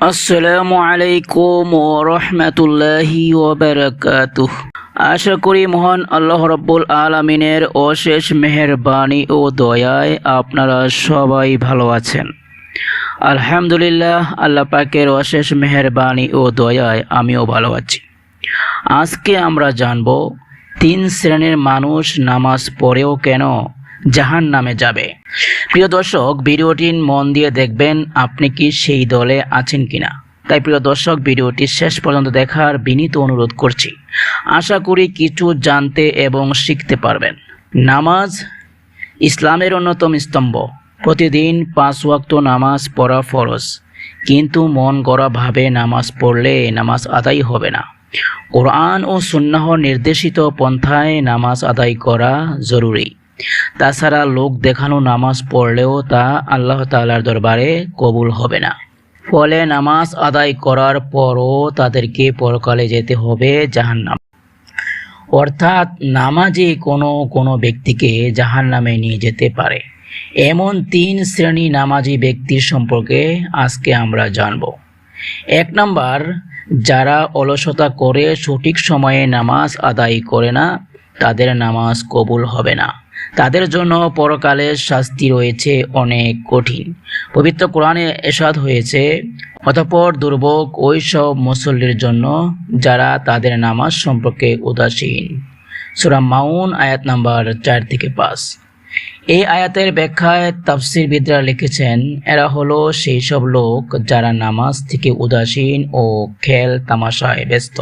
আসসালামু আলাইকুম ও রহমতুল্লাহি ওবরাকাতুহ আশা করি মহান আল্লাহ রব্বুল আলমিনের অশেষ মেহেরবানি ও দয়ায় আপনারা সবাই ভালো আছেন। আলহামদুলিল্লাহ, আল্লাহ পাকের অশেষ মেহেরবানি ও দয়ায় আমিও ভালো আছি। আজকে আমরা জানব, তিন শ্রেণির মানুষ নামাজ পড়েও কেন জাহান নামে যাবে। প্রিয় দর্শক, ভিডিওটি মন দিয়ে দেখবেন আপনি কি সেই দলে আছেন কিনা। তাই প্রিয় দর্শক, ভিডিওটি শেষ পর্যন্ত দেখার বিনীত অনুরোধ করছি। আশা করি কিছু জানতে এবং শিখতে পারবেন। নামাজ ইসলামের অন্যতম স্তম্ভ। প্রতিদিন পাঁচ ওয়াক্ত নামাজ পড়া ফরজ। কিন্তু মন গড়াভাবে নামাজ পড়লে নামাজ আদায় হবে না। কোরআন ও সুন্নাহ নির্দেশিত পন্থায় নামাজ আদায় করা জরুরি। তাছাড়া লোক দেখানো নামাজ পড়লেও তা আল্লাহ তাআলার দরবারে কবুল হবে না। ফলে নামাজ আদায় করার পরও তাদেরকে পরকালে যেতে হবে জাহান্নাম। অর্থাৎ নামাজে কোনো কোনো ব্যক্তিকে জাহান্নামে নিয়ে যেতে পারে। এমন তিন শ্রেণি নামাজি ব্যক্তির সম্পর্কে আজকে আমরা জানব। এক নাম্বার, যারা অলসতা করে সঠিক সময়ে নামাজ আদায় করে না, তাদের নামাজ কবুল হবে না। তাদের জন্য পরকালের শাস্তি রয়েছে অনেক কঠিন। পবিত্র কোরআনে এসাদ হয়েছে, অতঃপর দুর্ভোগ ওই সব মুসল্লির জন্য যারা তাদের নামাজ সম্পর্কে উদাসীন। সুরা মাউন আয়াত নাম্বার চার থেকে পাঁচ। এই আয়াতের ব্যাখ্যায় তাফসিরবিদরা লিখেছেন, এরা হলো সেই সব লোক যারা নামাজ থেকে উদাসীন ও খেল তামাশায় ব্যস্ত।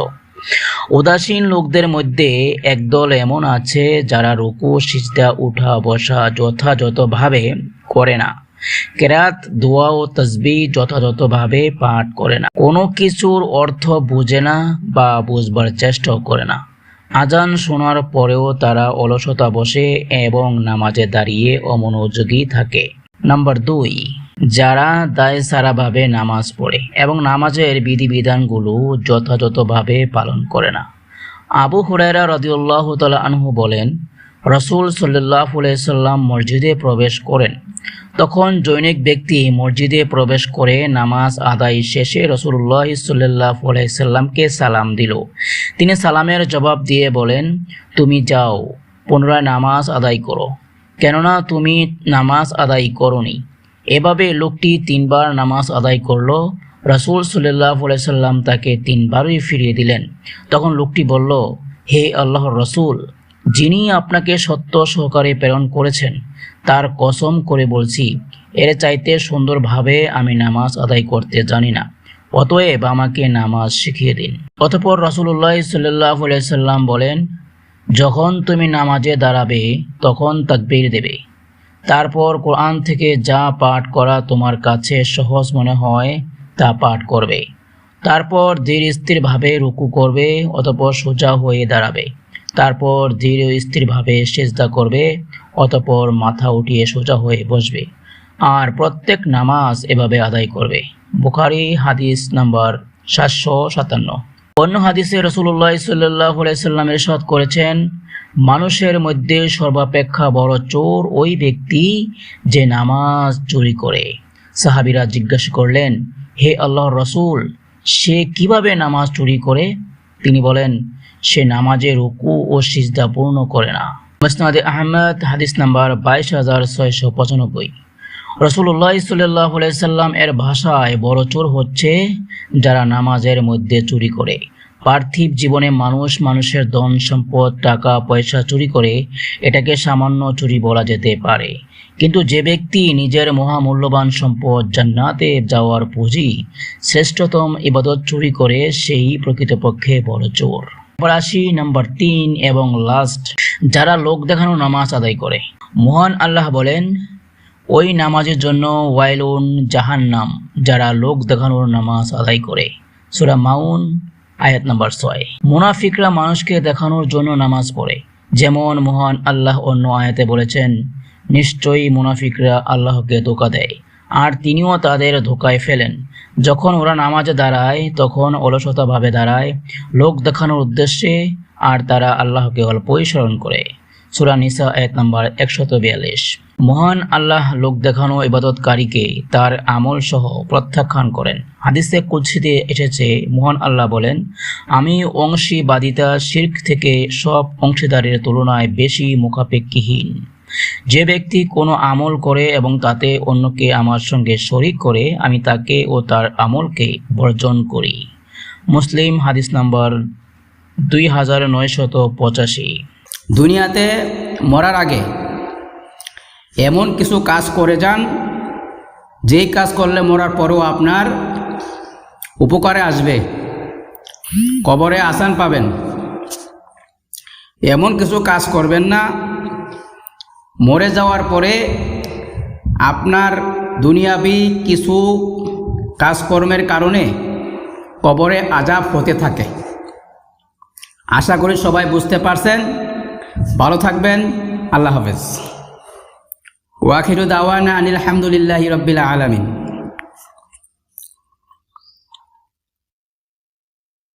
উদাসীন লোকদের মধ্যে একদল এমন আছে যারা রুকু, সিজদা, উঠা, বসা যথাযথভাবে করে না। কেরাত, দোয়া ও তসবি যথাযথভাবে পাঠ করে না। কোনো কিছুর অর্থ বুঝে না বা বুঝবার চেষ্টাও করে না। আজান শোনার পরেও তারা অলসতা বসে এবং নামাজে দাঁড়িয়ে অমনোযোগী থাকে। নাম্বার দুই যারা দায় সারাভাবে নামাজ পড়ে এবং নামাজের বিধিবিধানগুলো যথাযথভাবে পালন করে না। আবু হুরাইরা রদিউল্লাহ আনহু বলেন, রসুল সাল্লাহ সাল্লাম মসজিদে প্রবেশ করেন। তখন জৈনিক ব্যক্তি মসজিদে প্রবেশ করে নামাজ আদায় শেষে রসুল্লাহ সাল্লাহ সাল্লামকে সালাম দিল। তিনি সালামের জবাব দিয়ে বলেন, তুমি যাও, পুনরায় নামাজ আদায় করো। কেননা তুমি নামাজ আদায় করনি। এভাবে লোকটি তিনবার নামাজ আদায় করল। রাসুল সাল্লাহ সাল্লাম তাকে তিনবারই ফিরিয়ে দিলেন। তখন লোকটি বলল, হে আল্লাহর রসুল, যিনি আপনাকে সত্য সহকারে প্রেরণ করেছেন, তার কসম করে বলছি, এর চাইতে সুন্দরভাবে আমি নামাজ আদায় করতে জানি না। অতএব আমাকে নামাজ শিখিয়ে দিন। অতপর রসুল্লাহ সাল্লাহ সাল্লাম বলেন, যখন তুমি নামাজে দাঁড়াবে, তখন তাকবীর দেবে। তারপর কোরআন থেকে যা পাঠ করা তোমার কাছে সহজ মনে হয়, তা পাঠ করবে। তারপর ধীর স্থিরভাবে রুকু করবে অতপর সোজা হয়ে দাঁড়াবে। তারপর ধীর স্থিরভাবে সেজদা করবে অতপর মাথা উঠিয়ে সোজা হয়ে বসবে। আর প্রত্যেক নামাজ এভাবে আদায় করবে। বুখারি হাদিস নাম্বার সাতশো সাতান্ন। অন্য হাদিসে রসুল্লাহ সাল্লাহ সাল্লাম এরশাদ করেছেন, মানুষের মধ্যে সর্বাপেক্ষা বড় চোর ওই ব্যক্তি যে নামাজ চুরি করে। সাহাবিরা জিজ্ঞাসা করলেন, হে আল্লাহ রসুল, সে কীভাবে নামাজ চুরি করে? তিনি বলেন, সে নামাজে রুকু ও সিজদা পূর্ণ করে না। মসনাদে আহমেদ, হাদিস নাম্বার বাইশ হাজার ছয়শো পঁচানব্বই। রসুল্লাহ সাল্লাহ সাল্লাম এর ভাষায় বড় চোর হচ্ছে যারা নামাজের মধ্যে চুরি করে। পার্থিব জীবনে মানুষ মানুষের ধন, সম্পদ, টাকা, পয়সা চুরি করে, এটাকে সামান্য চুরি বলা যেতে পারে। কিন্তু যে ব্যক্তি নিজের মহামূল্যবান সম্পদ জান্নাতে যাওয়ার পুঁজি, শ্রেষ্ঠতম ইবাদত চুরি করে, সেই প্রকৃতপক্ষে বড় চোর। আসি নাম্বার তিন এবং লাস্ট যারা লোক দেখানো নামাজ আদায় করে। মহান আল্লাহ বলেন ওই নামাজের জন্য ওয়াইলুন জাহান্নাম, যারা লোক দেখানোর নামাজ আদায় করে। সুরা মাউন, আয়াত নাম্বার ছয়। মুনাফিকরা মানুষকে দেখানোর জন্য নামাজ পড়ে। যেমন মহান আল্লাহ অন্য আয়াতে বলেছেন, নিশ্চয়ই মুনাফিকরা আল্লাহকে ধোকা দেয়, আর তিনিও তাদের ধোকায় ফেলেন। যখন ওরা নামাজে দাঁড়ায়, তখন অলসতাভাবে দাঁড়ায়, লোক দেখানোর উদ্দেশ্যে, আর তারা আল্লাহকে অল্পই স্মরণ করে। সুরা নিসা এক নম্বর একশত বিয়াল্লিশ। মহান আল্লাহ লোক দেখানো ইবাদতকারীকে তার আমল সহ প্রত্যাখ্যান করেন। হাদিসে কুৎসিতে এসেছে, মহান আল্লাহ বলেন, আমি অংশীবাদিতা শির্ক থেকে সব অংশীদারের তুলনায় বেশি মুখাপেক্ষিহীন। যে ব্যক্তি কোনো আমল করে এবং তাতে অন্যকে আমার সঙ্গে শরিক করে, আমি তাকে ও তার আমলকে বর্জন করি। মুসলিম হাদিস নাম্বার দুই হাজার নয়শত পঁচাশি। দুনিয়াতে মরার আগে এমন কিছু কাজ করে যান, যেই কাজ করলে মরার পরেও আপনার উপকারে আসবে। কবরে আসান পাবেন। এমন কিছু কাজ করবেন না, মরে যাওয়ার পরে আপনার দুনিয়াবি কিছু কাজকর্মের কারণে কবরে আজাব হতে থাকে। আশা করি সবাই বুঝতে পারছেন। ভালো থাকবেন। আল্লাহ হাফেজ। ওয়াখিরু দাওয়ানা আনিল হামদুলিল্লাহি রব্বিল আলামিন।